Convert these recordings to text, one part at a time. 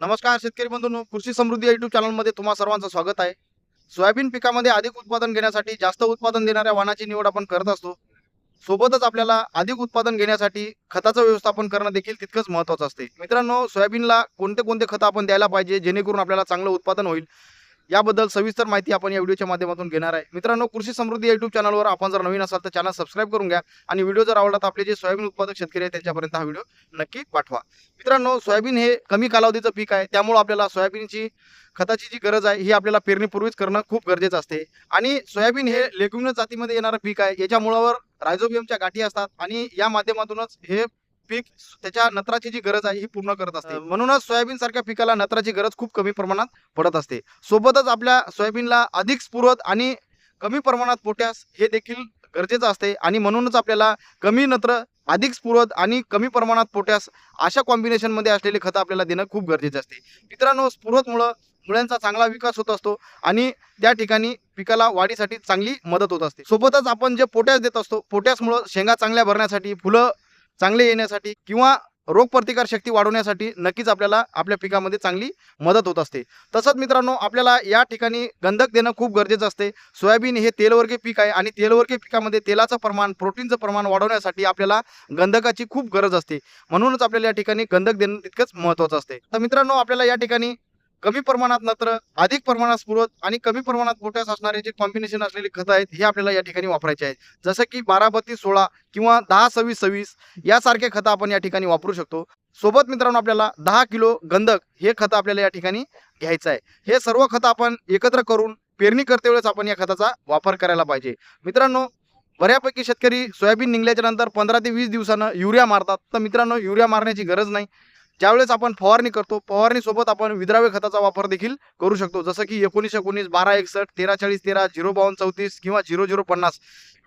नमस्कार शेतकरी बंधूंनो कृषी समृद्धी युट्यूब चॅनलमध्ये तुम्हा सर्वांचं स्वागत आहे. सोयाबीन पिकामध्ये अधिक उत्पादन घेण्यासाठी जास्त उत्पादन देणाऱ्या वाहनाची निवड आपण करत असतो. सोबतच आपल्याला अधिक उत्पादन घेण्यासाठी खताचं व्यवस्थापन करणं देखील तितकंच महत्त्वाचं असते. मित्रांनो सोयाबीनला कोणते कोणते खतं आपण द्यायला पाहिजे जेणेकरून आपल्याला चांगलं उत्पादन होईल? याबद्दल सविस्तर माहिती आपण या व्हिडिओच्या माध्यमातून घेणार आहे. मित्रांनो कृषी समृद्धी युट्यूब चॅनलवर आपण जर नवीन असाल तर चॅनल सबस्क्राईब करून घ्या आणि व्हिडिओ जर आवडला तर आपले जे सोयाबीन उत्पादक शेतकरी आहेत त्यांच्यापर्यंत हा व्हिडिओ नक्की पाठवा. मित्रांनो सोयाबीन हे कमी कालावधीचं पीक आहे. त्यामुळे आपल्याला सोयाबीनची खताची जी गरज आहे ही आपल्याला पेरणीपूर्वीच करणं खूप गरजेचं असते. आणि सोयाबीन हे लेग्युमिनस जातीमध्ये येणारं पीक आहे. याच्या मुळावर रायझोबियमच्या गाठी असतात आणि या माध्यमातूनच हे पीक त्याच्या नत्राची जी गरज आहे ही पूर्ण करत असते. म्हणूनच सोयाबीन सारख्या पिकाला नत्राची गरज खूप कमी प्रमाणात पडत असते. सोबतच आपल्या सोयाबीनला अधिक स्फुरद आणि कमी प्रमाणात पोटॅश हे देखील गरजेचं असते. आणि म्हणूनच आपल्याला कमी नत्र अधिक स्फुरद आणि कमी प्रमाणात पोटॅश अशा कॉम्बिनेशनमध्ये असलेले खतं आपल्याला देणं खूप गरजेचे असते. मित्रांनो स्फुरदमुळं मुळ्यांचा चांगला विकास होत असतो आणि त्या ठिकाणी पिकाला वाढीसाठी चांगली मदत होत असते. सोबतच आपण जे पोटॅश देत असतो पोटॅशमुळं शेंगा चांगल्या भरण्यासाठी फुलं चांगले येण्यासाठी किंवा रोगप्रतिकार शक्ती वाढवण्यासाठी नक्कीच आपल्याला आपल्या पिकामध्ये चांगली मदत होत असते. तसंच मित्रांनो आपल्याला या ठिकाणी गंधक देणं खूप गरजेचं असते. सोयाबीन हे तेलवर्गीय पीक आहे आणि तेलवर्गीय पिकामध्ये तेलाचं प्रमाण प्रोटीनचं प्रमाण वाढवण्यासाठी आपल्याला गंधकाची खूप गरज असते. म्हणूनच आपल्याला या ठिकाणी गंधक देणं तितकंच महत्त्वाचं असते. तर मित्रांनो आपल्याला या ठिकाणी कमी प्रमाणात नत्र अधिक प्रमाणात स्फुरत आणि कमी प्रमाणात पोटॅश असणारे जे कॉम्बिनेशन असलेले खतं आहेत हे आपल्याला या ठिकाणी वापरायचे आहेत. जसं की बारा बत्तीस सोळा किंवा दहा सव्वीस सव्वीस यासारखे खतं आपण या ठिकाणी वापरू शकतो. सोबत मित्रांनो आपल्याला दहा किलो गंधक हे खतं आपल्याला या ठिकाणी घ्यायचं आहे. हे सर्व खतं आपण एकत्र करून पेरणी करते वेळेस आपण या खताचा वापर करायला पाहिजे. मित्रांनो बऱ्यापैकी शेतकरी सोयाबीन निघल्याच्या नंतर पंधरा ते वीस दिवसानं युरिया मारतात. तर मित्रांनो युरिया मारण्याची गरज नाही. ज्यावेळेस आपण फवारणी करतो फवारणीसोबत आपण विद्राव्य खताचा वापर देखील करू शकतो. जसं की एकोणीस एकोणीस बारा एकसष्ट तेरा चाळीस तेरा झिरो बावन्न चौतीस किंवा झिरो झिरो पन्नास.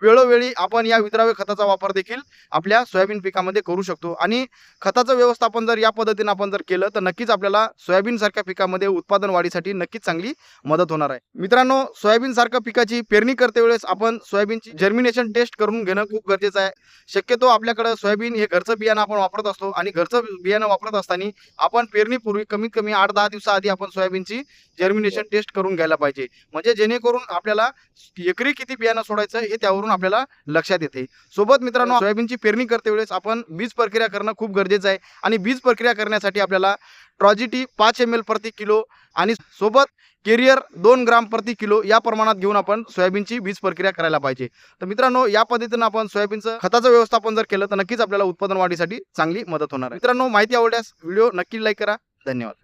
वेळोवेळी आपण या विद्राव्य खताचा वापर देखील आपल्या सोयाबीन पिकामध्ये करू शकतो. आणि खताचं व्यवस्थापन जर या पद्धतीने आपण जर केलं तर नक्कीच आपल्याला सोयाबीनसारख्या पिकामध्ये उत्पादन वाढीसाठी नक्कीच चांगली मदत होणार आहे. मित्रांनो सोयाबीनसारख्या पिकाची पेरणी करते वेळेस आपण सोयाबीनची जर्मिनेशन टेस्ट करून घेणं खूप गरजेचं आहे. शक्यतो आपल्याकडं सोयाबीन हे घरचं बियाणं आपण वापरत असतो आणि घरचं बियाणं वापरत असताना आपण पेरणीपूर्वी कमीत कमी आठ दहा दिवसाआधी आपण सोयाबीनची जर्मिनेशन टेस्ट करून घ्यायला पाहिजे. म्हणजे जेणेकरून आपल्याला एकरी किती बियाणं सोडायचं हे त्यावर त्यावरून आपल्याला लक्षात येते. सोबत मित्रांनो सोयाबीनची पेरणी करते वेळेस आपण बीज प्रक्रिया करणं खूप गरजेचं आहे. आणि बीज प्रक्रिया करण्यासाठी आपल्याला ट्रॉजिटी पाच एम एल प्रति किलो आणि सोबत केरियर दोन ग्राम प्रति किलो या प्रमाणात घेऊन आपण सोयाबीनची बीज प्रक्रिया करायला पाहिजे. तर मित्रांनो या पद्धतीनं आपण सोयाबीनचं खताचं व्यवस्थापन जर केलं तर नक्कीच आपल्याला उत्पादन वाढीसाठी चांगली मदत होणार आहे. मित्रांनो माहिती आवडल्यास व्हिडिओ नक्की लाईक करा. धन्यवाद.